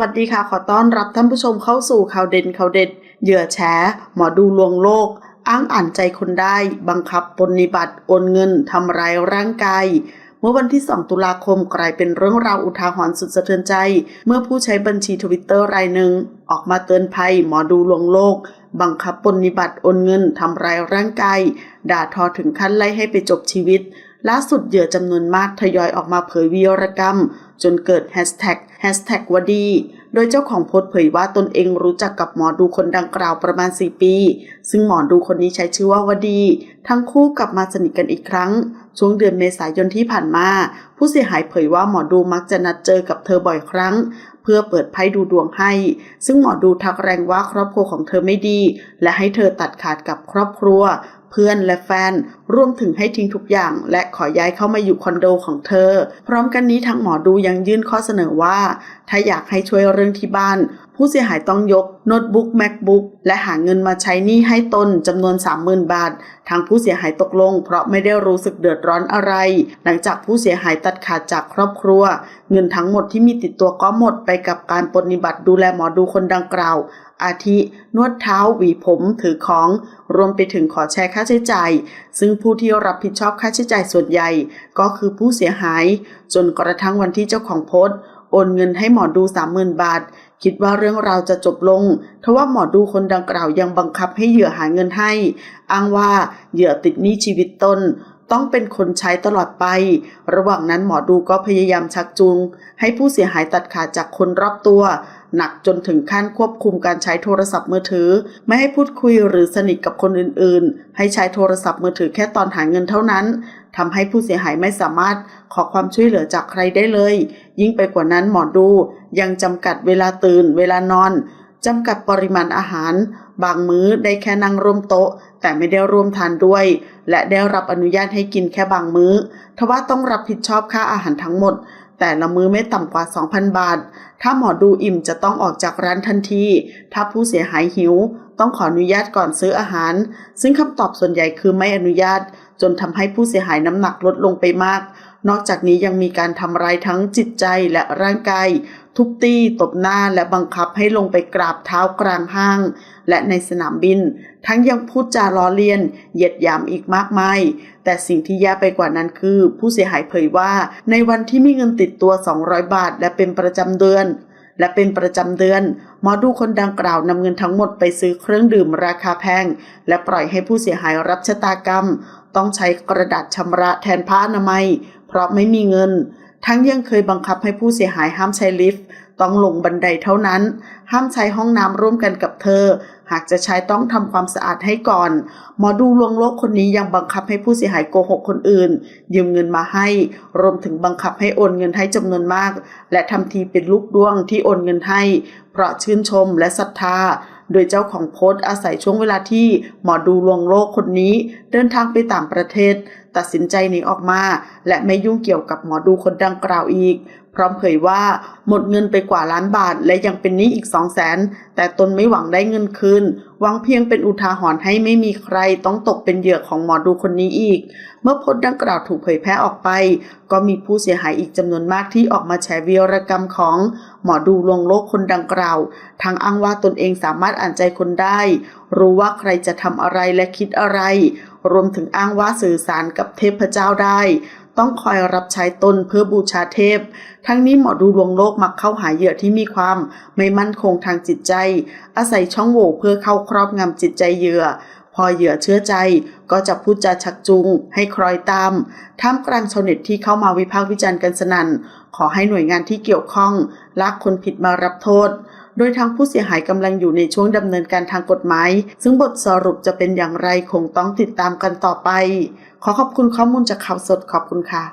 วัสดีค่ะ ขอต้อนรับท่านผู้ชมเข้าสู่ข่าวเด่นข่าวเด็ด เหยื่อแฉหมอดูลวงโลก อ้างอ่านใจคนได้ บังคับปฏิบัติโอนเงินทำร้ายร่างกายเมื่อวันที่ 2 ตุลาคมกลายเป็นเรื่องราวอุทาหรณ์สุดสะเทือนใจ เมื่อผู้ใช้บัญชีทวิตเตอร์รายหนึ่งออกมาเตือนภัยหมอดูลวงโลก บังคับปฏิบัติโอนเงินทำร้ายร่างกายด่าทอถึงขั้นไล่ให้ไปจบชีวิตล่าสุดเหยื่อจำนวนมากทยอยออกมาเผยวีรกรรม จนเกิดแฮชแท็กแฮชแท็กวดี โดยเจ้าของโพสต์เผยว่าตนเองรู้จักกับหมอดูคนดังกล่าวประมาณ 4 ปี ซึ่งหมอดูคนนี้ใช้ชื่อว่าวดี ทั้งคู่กลับมาสนิทกันอีกครั้ง ช่วงเดือนเมษายนที่ผ่านมา ผู้เสียหายเผยว่าหมอดูมักจะนัดเจอกับเธอบ่อยครั้ง เพื่อเปิดไพ่ดูดวงให้ ซึ่งหมอดูทักแรงว่าครอบครัวของเธอไม่ดี และให้เธอตัดขาดกับครอบครัว เพื่อนและแฟน รวมถึงให้ทิ้งทุกอย่าง และขอย้ายเข้ามาอยู่คอนโดของเธอ พร้อมกันนี้ทางหมอดูยังยื่นข้อเสนอว่า ถ้าอยากให้ช่วยเรื่องที่บ้าน ผู้เสียหายต้องยกโน้ตบุ๊ก MacBook และหาเงินมาใช้หนี้ให้ตนจำนวน 30,000 บาท ทางผู้เสียหายตกลง เพราะไม่ได้รู้สึกเดือดร้อนอะไร หลังจากผู้เสียหายตัดขาดจากครอบครัว เงินทั้งหมดที่มีติดตัวก็หมดไปกับการปฏิบัติดูแลหมอดูคนดังกล่าว อาทิ นวดเท้าหวีผมถือของ รวมไปถึงขอแชร์ค่าใช้จ่าย ซึ่งผู้ที่รับผิดชอบค่าใช้จ่ายส่วนใหญ่ ก็คือผู้เสียหาย จนกระทั่งวันที่เจ้าของโพสต์ โอนเงินให้หมอดู 30,000 บาท คิดว่าเรื่องราวจะจบลง ทว่าหมอดูคนดังกล่าวยังบังคับให้เหยื่อหาเงินให้ อ้างว่าเหยื่อติดหนี้ชีวิตตนต้องเป็นคนใช้ตลอดไป ระหว่างนั้นหมอดูก็พยายามชักจูง ให้ผู้เสียหายตัดขาดจากคนรอบตัว หนักจนถึงขั้นควบคุมการใช้โทรศัพท์มือถือ ไม่ให้พูดคุยหรือสนิทกับคนอื่นๆ ให้ใช้โทรศัพท์มือถือแค่ตอนหาเงินเท่านั้นทำให้ผู้เสียหายไม่สามารถขอความช่วยเหลือจากใครได้เลย ยิ่งไปกว่านั้นหมอดูยังจำกัดเวลาตื่น เวลานอน จำกัดปริมาณอาหาร บางมื้อได้แค่นั่งร่วมโต๊ะ แต่ไม่ได้ร่วมทานด้วย และได้รับอนุญาตให้กินแค่บางมื้อ ทว่าต้องรับผิดชอบค่าอาหารทั้งหมด แต่ละมื้อไม่ต่ำกว่า 2,000 บาท ถ้าหมอดูอิ่มจะต้องออกจากร้านทันที ถ้าผู้เสียหายหิว ต้องขออนุญาตก่อนซื้ออาหาร ซึ่งคำตอบส่วนใหญ่คือไม่อนุญาต จนทำให้ผู้เสียหายน้ำหนักลดลงไปมาก นอกจากนี้ยังมีการทำร้ายทั้งจิตใจและร่างกาย ทุบตีตบหน้าและบังคับให้ลงไปกราบเท้ากลางห้าง และในสนามบิน ทั้งยังพูดจาล้อเลียน เหยียดหยามอีกมากมาย แต่สิ่งที่แย่ไปกว่านั้นคือ ผู้เสียหายเผยว่า ในวันที่มีเงินติดตัว 200 บาท และเป็นประจำเดือน และเป็นประจำเดือน หมอดูคนดังกล่าวนำเงินทั้งหมดไปซื้อเครื่องดื่มราคาแพง และปล่อยให้ผู้เสียหายรับชะตากรรม ต้องใช้กระดาษชำระแทนผ้าอนามัย เพราะไม่มีเงิน ทั้งยังเคยบังคับให้ผู้เสียหายห้ามใช้ลิฟต์ ต้องลงบันไดเท่านั้น ห้ามใช้ห้องน้ำร่วมกันกับเธอ หากจะใช้ต้องทำความสะอาดให้ก่อน หมอดูลวงโลกคนนี้ยังบังคับให้ผู้เสียหายโกหกคนอื่น ยืมเงินมาให้ รวมถึงบังคับให้โอนเงินให้จำนวนมาก และทำทีเป็นลูกดวงที่โอนเงินให้ เพราะชื่นชมและศรัทธาโดยเจ้าของโพสต์อาศัยช่วงเวลาที่หมอดูลวงโลกคนนี้ เดินทางไปต่างประเทศ ตัดสินใจหนีออกมา และไม่ยุ่งเกี่ยวกับหมอดูคนดังกล่าวอีก พร้อมเผยว่าหมดเงินไปกว่าล้านบาทและยังเป็นหนี้อีกสองแสนแต่ตนไม่หวังได้เงินคืน หวังเพียงเป็นอุทาหรณ์ให้ไม่มีใครต้องตกเป็นเหยื่อของหมอดูคนนี้อีก เมื่อพสต์ดังกล่าวถูกเผยแพร่ออกไป ก็มีผู้เสียหายอีกจำนวนมากที่ออกมาแชร์วีรกรรมของหมอดูลวงโลกคนดังกล่าวทางอ้างว่าตนเองสามารถอ่านใจคนได้ รู้ว่าใครจะทำอะไรและคิดอะไร รวมถึงอ้างว่าสื่อสารกับเทพเจ้าได้ ต้องคอยรับใช้ตนเพื่อบูชาเทพ ทั้งนี้หมอดูลวงโลกมักเข้าหาเหยื่อที่มีความไม่มั่นคงทางจิตใจ อาศัยช่องโหว่เพื่อเข้าครอบงำจิตใจเหยื่อ พอเหยื่อเชื่อใจก็จะพูดจาชักจูงให้คล้อยตาม ท่ามกลางชาวเน็ตที่เข้ามาวิพากษ์วิจารณ์กันสนั่น ขอให้หน่วยงานที่เกี่ยวข้องลากคนผิดมารับโทษ โดยทางผู้เสียหายกำลังอยู่ในช่วงดำเนินการทางกฎหมาย ซึ่งบทสรุปจะเป็นอย่างไรคงต้องติดตามกันต่อไป ขอขอบคุณข้อมูลจากข่าวสดขอบคุณค่ะ